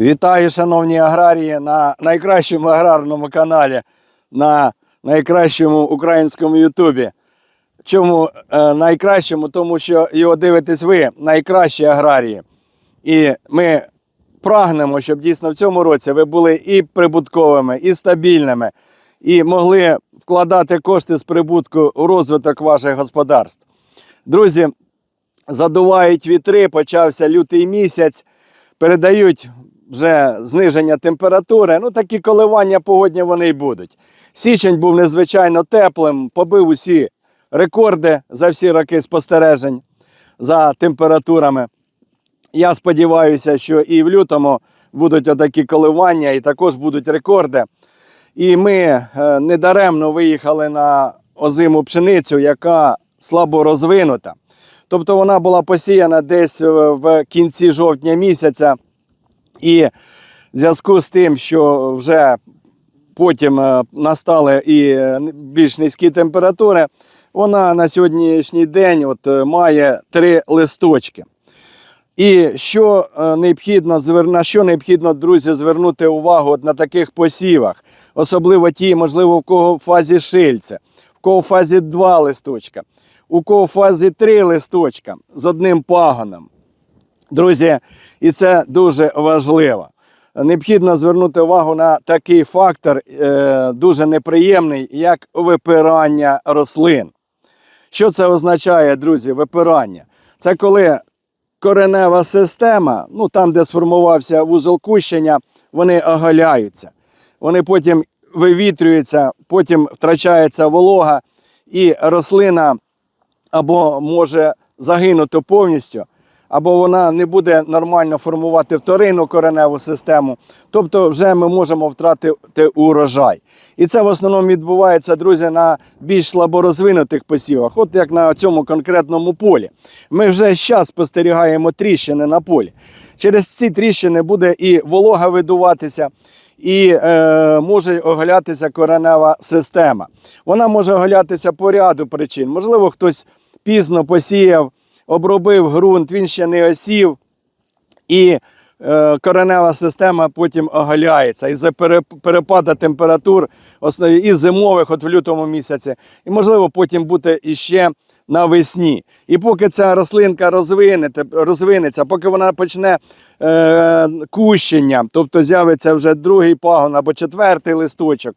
Вітаю, шановні аграрії, на найкращому аграрному каналі, на найкращому українському Ютубі. Чому е, найкращому? Тому що його дивитесь ви, найкращі аграрії. І ми прагнемо, щоб дійсно в цьому році ви були і прибутковими, і стабільними, і могли вкладати кошти з прибутку у розвиток ваших господарств. Друзі, задувають вітри, почався лютий місяць, передають вже зниження температури. Ну, такі коливання погодні вони й будуть. Січень був незвичайно теплим, побив усі рекорди за всі роки спостережень за температурами. Я сподіваюся, що і в лютому будуть отакі коливання, і також будуть рекорди. І ми е, недаремно виїхали на озиму пшеницю, яка слабо розвинута. Тобто вона була посіяна десь е, в кінці жовтня місяця. І в зв'язку з тим, що вже потім е, настали і е, більш низькі температури, вона на сьогоднішній день от е, має три листочки. І що необхідно на що необхідно, друзі, звернути увагу от на таких посівах, особливо ті, можливо, в кого в фазі шильця, в кого в фазі два листочка, у кого в фазі три листочка з одним пагоном. Друзі, і це дуже важливо. Необхідно звернути увагу на такий фактор, е, дуже неприємний, як випирання рослин. Що це означає, друзі, випирання? Це коли коренева система, ну там, де сформувався вузол кущення, вони оголяються. Вони потім вивітрюються, потім втрачається волога, і рослина або може загинути повністю, або вона не буде нормально формувати вторинну кореневу систему. Тобто, вже ми можемо втратити урожай. І це в основному відбувається, друзі, на більш слаборозвинутих посівах, от як на цьому конкретному полі. Ми вже зараз спостерігаємо тріщини на полі. Через ці тріщини буде і волога видуватися. І е, може оголятися коренева система. Вона може оголятися по ряду причин. Можливо, хтось пізно посіяв, обробив ґрунт, він ще не осів, і е, коренева система потім оголяється із-за пере- перепаду температур основ- і зимових, от в лютому місяці, і можливо потім буде іще навесні. І поки ця рослинка розвинеться поки вона почне е, кущення, тобто з'явиться вже другий пагон або четвертий листочок,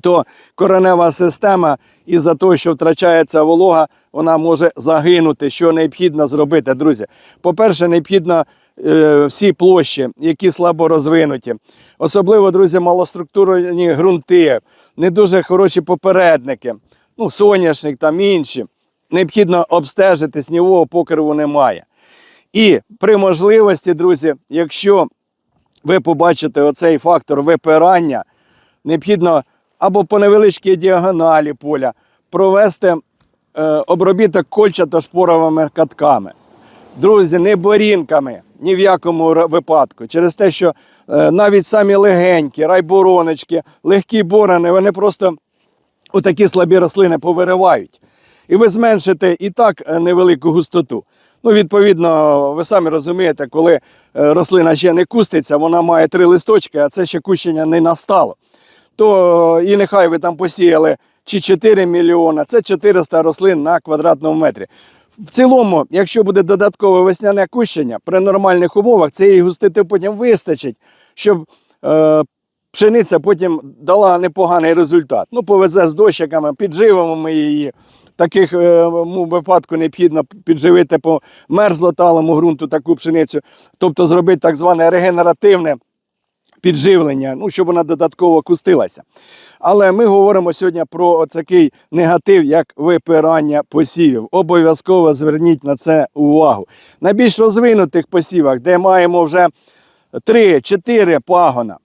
то коренева система із-за того, що втрачається волога, вона може загинути. Що необхідно зробити, друзі? По-перше, необхідно е, всі площі, які слабо розвинуті. Особливо, друзі, малоструктурні ґрунти, не дуже хороші попередники, ну, соняшник там інші. Необхідно обстежити, снівого покриву немає. І при можливості, друзі, якщо ви побачите оцей фактор випирання, необхідно або по невеличкій діагоналі поля провести е, обробіток кольчато-шпоровими катками. Друзі, не борінками ні в якому випадку. Через те, що е, навіть самі легенькі, райбороночки, легкі борони, вони просто отакі слабі рослини повиривають. І ви зменшите і так е, невелику густоту. Ну, відповідно, ви самі розумієте, коли рослина ще не куститься, вона має три листочки, а це ще кущення не настало. То і нехай ви там посіяли чи 4 мільйона, це 400 рослин на квадратному метрі. В цілому, якщо буде додаткове весняне кущення, при нормальних умовах цієї густити потім вистачить, щоб е, пшениця потім дала непоганий результат. Ну, повезе з дощиками, підживимо ми її. Таких е, випадку необхідно підживити по мерзлоталому ґрунту таку пшеницю, тобто зробити так зване регенеративне підживлення, ну, щоб вона додатково кустилася. Але ми говоримо сьогодні про такий негатив, як випирання посівів. Обов'язково зверніть на це увагу. На більш розвинутих посівах, де маємо вже 3-4 пагона,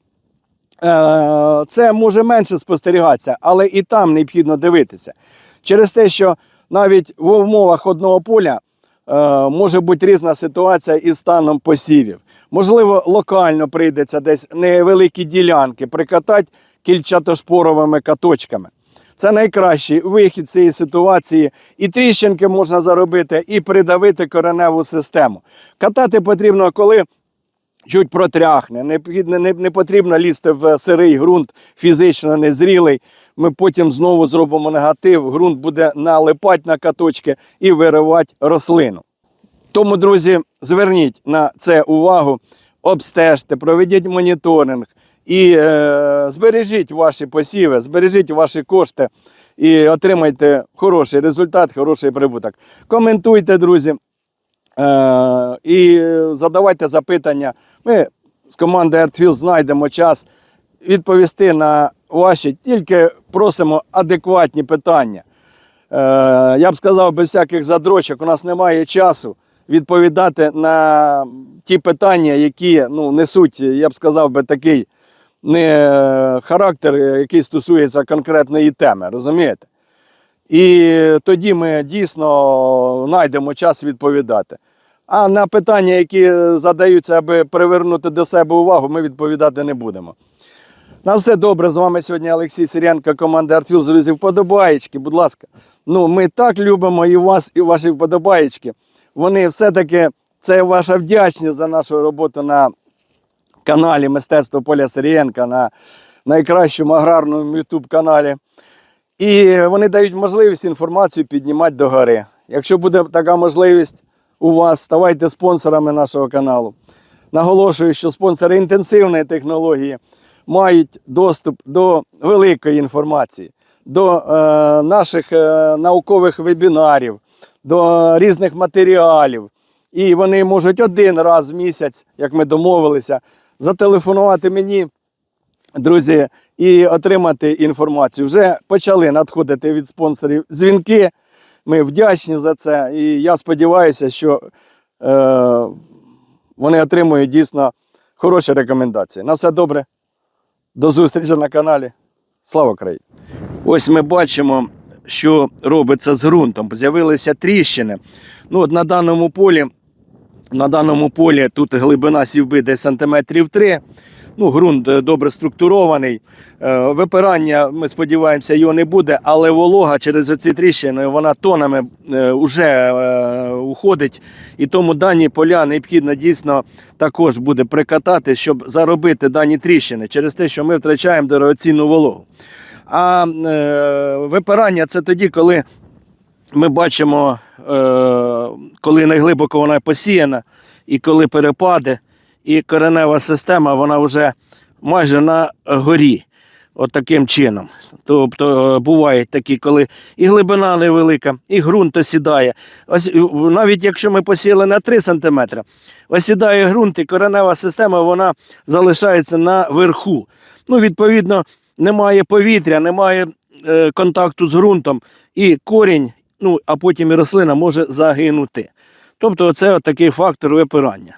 е, це може менше спостерігатися, але і там необхідно дивитися. Через те, що навіть в умовах одного поля може бути різна ситуація із станом посівів. Можливо, локально прийдеться десь невеликі ділянки прикатати кільчатошпоровими каточками. Це найкращий вихід цієї ситуації. І тріщинки можна заробити, і придавити кореневу систему. Катати потрібно, коли чуть протряхне, не, не, не, потрібно лізти в сирий ґрунт, фізично незрілий. Ми потім знову зробимо негатив, ґрунт буде налипати на каточки і виривати рослину. Тому, друзі, зверніть на це увагу, обстежте, проведіть моніторинг і е, збережіть ваші посіви, збережіть ваші кошти і отримайте хороший результат, хороший прибуток. Коментуйте, друзі, е, і задавайте запитання. Ми з команди ArtField знайдемо час відповісти на ваші, тільки просимо адекватні питання. Е, я б сказав, без всяких задрочок, у нас немає часу відповідати на ті питання, які ну, несуть, я б сказав би, такий не характер, який стосується конкретної теми, розумієте? І тоді ми дійсно знайдемо час відповідати. А на питання, які задаються, аби привернути до себе увагу, ми відповідати не будемо. На все добре. З вами сьогодні Олексій Сирянко, команда Артфіл. Друзі, вподобаєчки, будь ласка. Ну, ми так любимо і вас, і ваші вподобаєчки. Вони все-таки це ваша вдячність за нашу роботу на каналі Мистецтво Поля Сирієнка, на найкращому аграрному YouTube каналі. І вони дають можливість інформацію піднімати до гори. Якщо буде така можливість у вас, ставайте спонсорами нашого каналу. Наголошую, що спонсори інтенсивної технології мають доступ до великої інформації, до е, наших е, наукових вебінарів, до різних матеріалів. І вони можуть один раз в місяць, як ми домовилися, зателефонувати мені, друзі, і отримати інформацію. Вже почали надходити від спонсорів дзвінки. Ми вдячні за це. І я сподіваюся, що е, вони отримують дійсно хороші рекомендації. На все добре. До зустрічі на каналі. Слава Україні! Ось ми бачимо, що робиться з ґрунтом. З'явилися тріщини. Ну, от на даному полі, на даному полі тут глибина сівби десь сантиметрів 3. Ну, ґрунт е, добре структурований. Е, Випирання, ми сподіваємося, його не буде, але волога через оці тріщини вона тонами вже уходить. І тому дані поля необхідно дійсно також буде прикатати, щоб заробити дані тріщини через те, що ми втрачаємо дорогоцінну вологу. А е, випирання це тоді, коли ми бачимо, е, коли неглибоко вона посіяна, і коли перепади, і коренева система вона вже майже на горі. От таким чином. Тобто е, бувають такі, коли і глибина невелика, і ґрунт осідає. Ось е, навіть якщо ми посіяли на 3 см, осідає ґрунт, і коренева система вона залишається на верху. Ну, відповідно, немає повітря, немає е, контакту з ґрунтом, і корінь, ну а потім і рослина може загинути. Тобто, це такий фактор випирання.